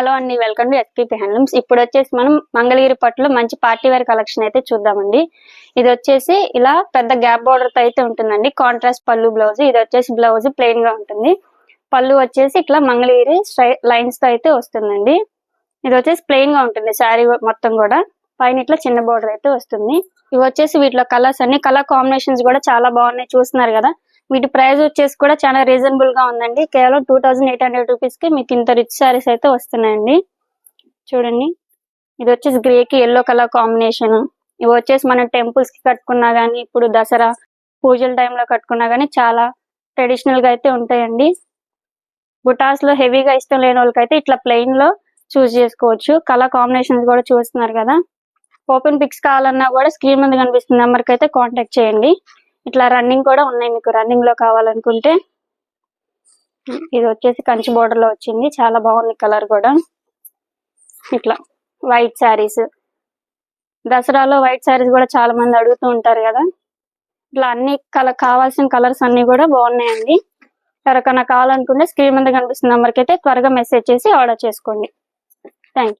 Hello అండి welcome to SPP handlooms ఇప్పుడు వచ్చేసి మనం మంగళగిరి పట్టులో మంచి పార్టీ వేర్ కలెక్షన్ అయితే చూద్దామండి. ఇది వచ్చేసి ఇలా పెద్ద గ్యాప్ బార్డర్తో అయితే ఉంటుందండి. కాంట్రాస్ట్ పళ్ళు బ్లౌజ్. ఇది వచ్చేసి బ్లౌజ్ ప్లెయిన్గా ఉంటుంది. పళ్ళు వచ్చేసి ఇట్లా మంగళగిరి లైన్స్తో అయితే వస్తుందండి. ఇది వచ్చేసి ప్లెయిన్గా ఉంటుంది శారీ మొత్తం కూడా. పైన ఇట్లా చిన్న బార్డర్ అయితే వస్తుంది. ఇవి వచ్చేసి వీటిలో కలర్స్ అన్ని కలర్ కాంబినేషన్స్ కూడా చాలా బాగున్నాయి. చూస్తున్నారు కదా. వీటి ప్రైస్ వచ్చేసి కూడా చాలా రీజనబుల్గా ఉందండి. కేవలం టూ థౌసండ్ ఎయిట్ హండ్రెడ్ రూపీస్కి మీకు ఇంత రిచ్ సారీస్ అయితే వస్తున్నాయండి. చూడండి. ఇది వచ్చేసి గ్రే కి ఎల్లో కలర్ కాంబినేషన్ ఇవి వచ్చేసి మనం టెంపుల్స్కి కట్టుకున్నా గానీ ఇప్పుడు దసరా పూజల టైంలో కట్టుకున్నా గానీ చాలా ట్రెడిషనల్గా అయితే ఉంటాయండి. బుటాస్లో హెవీగా ఇష్టం లేని వాళ్ళకైతే ఇట్లా ప్లెయిన్లో చూస్ చేసుకోవచ్చు. కలర్ కాంబినేషన్స్ కూడా చూస్తున్నారు కదా. ఓపెన్ పిక్స్ కావాలన్నా కూడా స్క్రీన్ మీద కనిపిస్తున్న నెంబర్కి అయితే కాంటాక్ట్ చేయండి. ఇట్లా రన్నింగ్ కూడా ఉన్నాయి మీకు. రన్నింగ్లో కావాలనుకుంటే ఇది వచ్చేసి కంచి బోర్డర్లో వచ్చింది. చాలా బాగుంది కలర్ కూడా. ఇట్లా వైట్ శారీస్ దసరాలో వైట్ శారీస్ కూడా చాలా మంది అడుగుతూ ఉంటారు కదా. ఇట్లా అన్ని కలర్ కావాల్సిన కలర్స్ అన్ని కూడా బాగున్నాయండి. ఎవరికైనా కావాలనుకుంటే స్క్రీన్ మీద కనిపిస్తున్న నెంబర్కి అయితే త్వరగా మెసేజ్ చేసి ఆర్డర్ చేసుకోండి. థ్యాంక్